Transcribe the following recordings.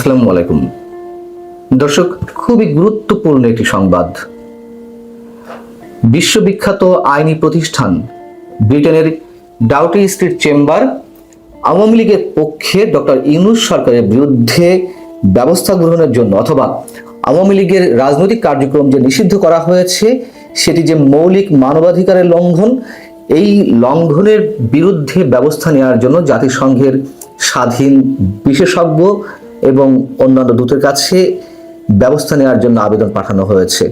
আসসালামু আলাইকুম। দর্শক, খুবই গুরুত্বপূর্ণ একটি সংবাদ। বিশ্ববিখ্যাত আইনি প্রতিষ্ঠান ব্রিটেনের ডাউটি স্ট্রিট চেম্বার আওয়ামী লীগের পক্ষে ডক্টর ইউনুস সরকারের বিরুদ্ধে ব্যবস্থা গ্রহণের জন্য অথবা আওয়ামী লীগের রাজনৈতিক কার্যক্রম যে নিষিদ্ধ করা হয়েছে, সেটি যে মৌলিক মানবাধিকারের লঙ্ঘন, এই লঙ্ঘনের বিরুদ্ধে ব্যবস্থা নেওয়ার জন্য জাতিসংঘের স্বাধীন বিশেষজ্ঞ এবং অন্যান্য দূতের কাছে ব্যবস্থা নেওয়ার জন্য আবেদন পাঠানো হয়েছে।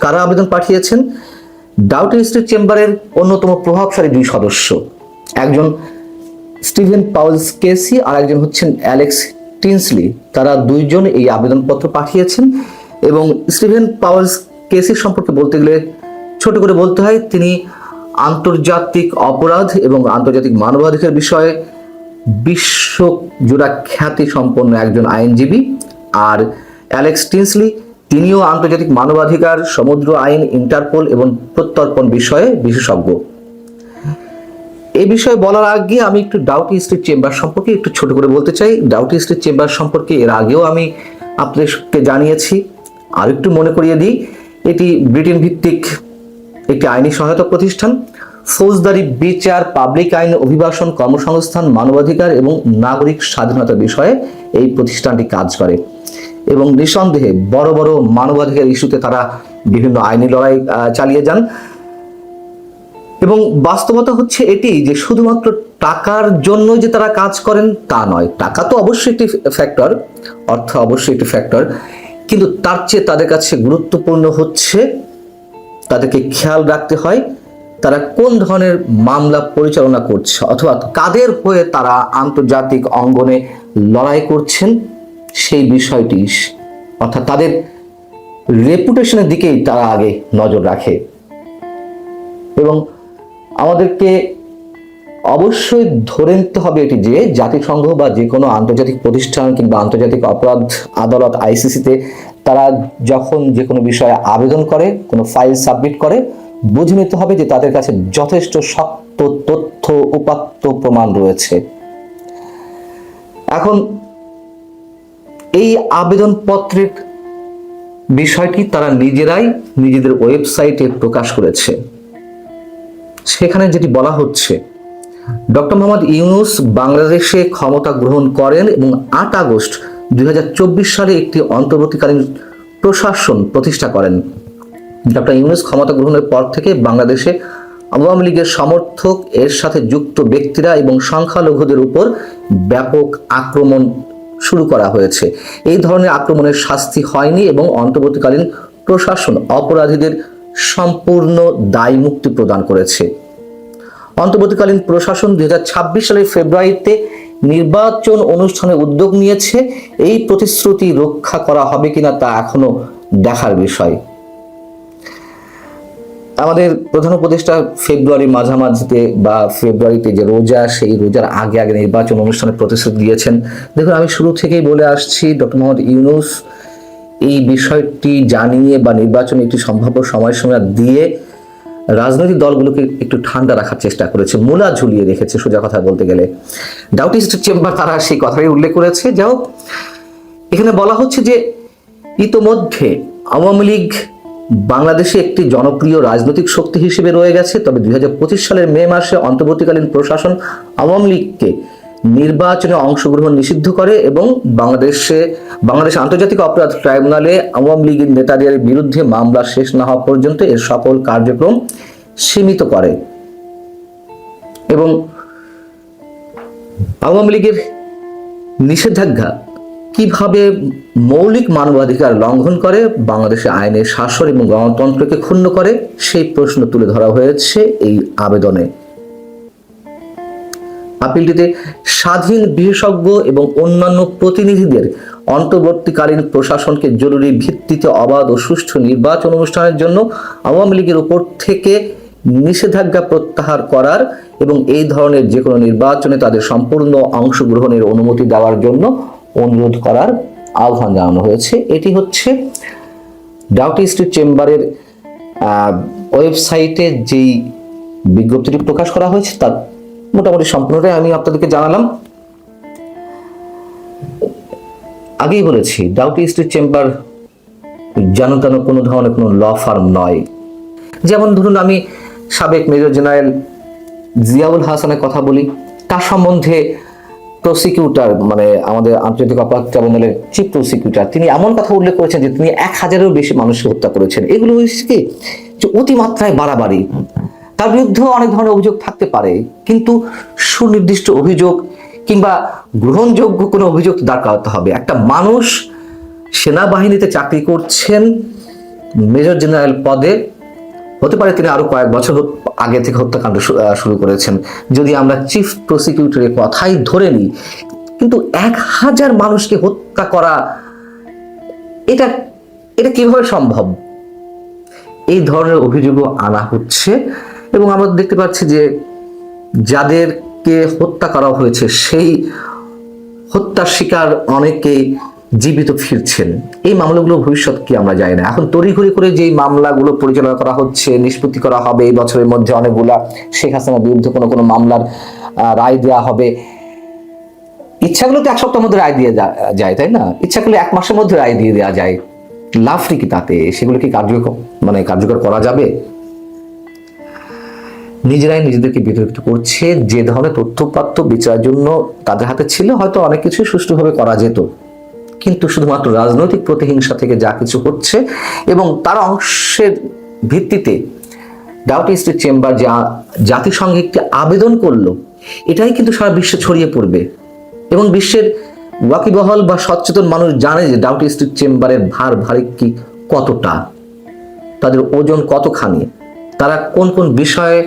কারা আবেদন পাঠিয়েছেন? ডাউট স্ট্রিট চেম্বারের অন্যতম প্রভাবশালী দুই সদস্য। একজন স্টিভেন পাউলস কেসি আর একজন হচ্ছেন অ্যালেক্স টিনসলি। তারা দুইজন এই আবেদনপত্র পাঠিয়েছেন এবং স্টিভেন পাউলস কেসি সম্পর্কে বলতে গেলে ছোট করে বলতে হয়, তিনি আন্তর্জাতিক অপরাধ এবং আন্তর্জাতিক মানবাধিকার বিষয়ে বিশ্ব জোড়া খ্যাতি সম্পন্ন একজন আইনজীবী আর অ্যালেক্স টিনসলি, তিনিও আন্তর্জাতিক মানবাধিকার, সমুদ্র আইন, ইন্টারপোল এবং প্রত্যর্পণ বিষয়ে বিশেষজ্ঞ। এই বিষয়ে বলার আগে আমি একটু ডাউটি স্ট্রিট চেম্বার সম্পর্কে একটু ছোট করে বলতে চাই। ডাউটি স্ট্রিট চেম্বার সম্পর্কে এর আগেও আমি আপনাদেরকে জানিয়েছি। আর একটু মনে করিয়ে দিই, এটি ব্রিটেন ভিত্তিক একটি আইনি সহায়তা প্রতিষ্ঠান। ফৌজদারি, বিচার পাবলিক আইন, অভিবাসন, কর্মসংস্থান, মানবাধিকার এবং নাগরিক স্বাধীনতা বিষয়ে এই প্রতিষ্ঠানটি কাজ করে। এবং নিঃসন্দেহে বড় বড় মানবাধিকার ইস্যুতে তারা বিভিন্ন আইনি লড়াই চালিয়ে যান। এবং বাস্তবতা হচ্ছে এটি যে শুধুমাত্র টাকার জন্য যে তারা কাজ করেন তা নয়। টাকা তো অবশ্যই একটি ফ্যাক্টর, অর্থ অবশ্যই একটি ফ্যাক্টর। কিন্তু তার চেয়ে তাদের কাছে গুরুত্বপূর্ণ হচ্ছে তাদেরকে খেয়াল রাখতে হয় তারা কোন ধরনের মামলা পরিচালনা করছে অথবা কাদের হয়ে তারা আন্তর্জাতিক অঙ্গনে লড়াই করছেন, সেই বিষয়টি অর্থাৎ তাদের রেপুটেশনের দিকেই তারা আগে নজর রাখে। এবং আমাদেরকে অবশ্যই ধরে নিতে হবে এটি যে, জাতিসংঘ বা যে কোনো আন্তর্জাতিক প্রতিষ্ঠান কিংবা আন্তর্জাতিক অপরাধ আদালত আইসিসিতে তারা যখন যে কোনো বিষয়ে আবেদন করে, কোনো ফাইল সাবমিট করে, বুঝে নিতে হবে যে তাদের কাছে যথেষ্ট শক্ত তথ্য উপাত্ত প্রমাণ রয়েছে। এখন এই আবেদনপত্রের বিষয়টি তারা নিজেরাই নিজেদের ওয়েবসাইটে প্রকাশ করেছে। সেখানে যেটি বলা হচ্ছে, ডক্টর মোহাম্মদ ইউনুস বাংলাদেশে ক্ষমতা গ্রহণ করেন এবং আট আগস্ট দুই হাজার চব্বিশ সালে একটি অন্তর্বর্তীকালীন প্রশাসন প্রতিষ্ঠা করেন। ডক্টর ইউনুস ক্ষমতা গ্রহণের পর থেকে বাংলাদেশে আওয়ামী লীগের সমর্থক, এর সাথে যুক্ত ব্যক্তিরা এবং সংখ্যালঘুদের উপর ব্যাপক আক্রমণ শুরু করা হয়েছে। এই ধরনের আক্রমণের শাস্তি হয়নি এবং অন্তর্বর্তীকালীন প্রশাসন অপরাধীদের সম্পূর্ণ দায় মুক্তি প্রদান করেছে। অন্তর্বর্তীকালীন প্রশাসন দুই হাজার ছাব্বিশ সালের ফেব্রুয়ারিতে নির্বাচন অনুষ্ঠানে উদ্যোগ নিয়েছে, এই প্রতিশ্রুতি রক্ষা করা হবে কিনা তা এখনও দেখার বিষয়। আমাদের প্রধান উপদেষ্টা ফেব্রুয়ারি মাঝামাঝিতে বা ফেব্রুয়ারিতে যে রোজা, সেই রোজার আগে আগে নির্বাচন অনুষ্ঠানে প্রতিশ্রুতি দিয়েছেন। দেখুন, আমি শুরু থেকেই বলে আসছি, ডক্টর মোহাম্মদ ইউনুস এই বিষয়টি জানিয়ে বা নির্বাচনে একটি সম্ভাব্য সময়সীমা দিয়ে রাজনৈতিক দলগুলোকে একটু ঠান্ডা রাখার চেষ্টা করেছে, মূলা ঝুলিয়ে রেখেছে সোজা কথা বলতে গেলে। ডাউটিস্ট চেম্বার তারা সেই কথাই উল্লেখ করেছে। যাও এখানে বলা হচ্ছে যে ইতোমধ্যে আওয়ামী লীগ বাংলাদেশে একটি জনপ্রিয় রাজনৈতিক শক্তি হিসেবে রয়ে গেছে। তবে দুই হাজার পঁচিশ সালের মে মাসে অন্তর্বর্তীকালীন প্রশাসন আওয়ামী লীগকে নির্বাচনে অংশগ্রহণ নিষিদ্ধ করে এবং বাংলাদেশে, বাংলাদেশ আন্তর্জাতিক অপরাধ ট্রাইব্যুনালে আওয়ামী লীগের নেতাদের বিরুদ্ধে মামলা শেষ না হওয়া পর্যন্ত এর সকল কার্যক্রম সীমিত করে। এবং আওয়ামী লীগের নিষেধাজ্ঞা কীভাবে মৌলিক মানবাধিকার লঙ্ঘন করে, বাংলাদেশের আইনের শাসন এবং গণতন্ত্রকে ক্ষুণ্ণ করে, সেই প্রশ্ন তুলে ধরা হয়েছে এই আবেদনে। আপিলটিতে স্বাধীন বিশেষজ্ঞ এবং অন্যান্য প্রতিনিধিদের অন্তর্বর্তীকালীন প্রশাসনকে জরুরি ভিত্তিতে অবাধ ও সুষ্ঠু নির্বাচন অনুষ্ঠানের জন্য আওয়ামী লীগের উপর থেকে নিষেধাজ্ঞা প্রত্যাহার করার এবং এই ধরনের যে কোনো নির্বাচনে তাদের সম্পূর্ণ অংশগ্রহণের অনুমতি দেওয়ার জন্য অনুরোধ করার আহ্বান জানানো হয়েছে। এটি হচ্ছে ডাউটি স্ট্রিট চেম্বারের ওয়েবসাইটে যেই বিজ্ঞপ্তিটি প্রকাশ করা হয়েছে, তার মোটামুটি সম্পূর্ণটাই আমি আপনাদেরকে জানালাম। আগেই বলেছি ডাউটি স্ট্রিট চেম্বার যেন তেন কোনো ধরনের কোনো ল ফার্ম নয়। যেমন ধরুন আমি সাবেক মেজর জেনারেল জিয়াউল হাসানের কথা বলি, তার সম্বন্ধে প্রসিকিউটর মানে আমাদের আন্তর্জাতিক অপরাধ ট্রাইব্যুনালের চিফ প্রসিকিউটর তিনি এমন কথা উল্লেখ করেছেন যে তিনি এক হাজারেরও বেশি মানুষকে হত্যা করেছেন। এগুলো হচ্ছে কি? যে অতিমাত্রায় বাড়াবাড়ি। তার বিরুদ্ধেও অনেক ধরনের অভিযোগ থাকতে পারে, কিন্তু সুনির্দিষ্ট অভিযোগ কিংবা গ্রহণযোগ্য কোনো অভিযোগ দাঁড় করাতে হবে। একটা মানুষ সেনাবাহিনীতে চাকরি করছেন, মেজর জেনারেল পদে, হতে পারে তিনি আরও কয়েক বছর আগে থেকে হত্যাকাণ্ড শুরু করেছেন, যদি আমরা চিফ প্রসিকিউটরের কথাই ধরে নিই, কিন্তু এক হাজার মানুষকে হত্যা করা, এটা এটা কীভাবে সম্ভব? এই ধরনের অভিযোগও আনা হচ্ছে। এবং আমরা দেখতে পাচ্ছি যে যাদেরকে হত্যা করা হয়েছে, সেই হত্যার শিকার অনেকেই জীবিত ফিরছেন। এই মামলাগুলো ভবিষ্যৎ কি আমরা জানি না। এখন তড়িঘড়ি করে যেই মামলাগুলো পরিচালনা করা হচ্ছে, নিষ্পত্তি করা হবে, এই বছরের মধ্যে অনেকগুলা শেখ হাসিনার বিরুদ্ধে কোনো কোনো মামলার রায় দেওয়া হবে। ইচ্ছাগুলো তো এক সপ্তাহের মধ্যে রায় দিয়ে যায়, তাই না? ইচ্ছাগুলো এক মাসের মধ্যে রায় দিয়ে দেওয়া যায়। লাভ কি তাতে? সেগুলো কি কার্যকর মানে কার্যকর করা যাবে? নিজেরাই নিজেদেরকে বিতর্কিত করছে, যে ধরনের তথ্যপাত্য বিচারের জন্য তাদের হাতে ছিল, হয়তো অনেক কিছু সুষ্ঠুভাবে করা যেত। কিন্তু শুধুমাত্র রাজনৈতিক প্রতিহিংসা থেকে যা কিছু হচ্ছে এবং তার অংশের ভিত্তিতে ডাউটি স্ট্রিট চেম্বার যা জাতিসংঘে একটি আবেদন করল, এটাই কিন্তু সারা বিশ্বে ছড়িয়ে পড়বে। এবং বিশ্বের ওয়াকিবহল বা সচেতন মানুষ জানে যে ডাউটি স্ট্রিট চেম্বারের ভার ভারী কি কতটা, তাদের ওজন কতখানি, তারা কোন কোন বিষয়ে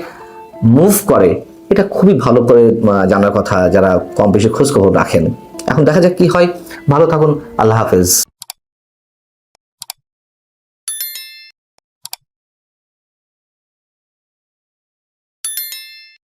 মুভ করে, এটা খুবই ভালো করে জানার কথা যারা কম বেশি খোঁজখবর রাখেন। এখন দেখা যাক কি হয়। ভালো থাকুন, আল্লাহ হাফেজ।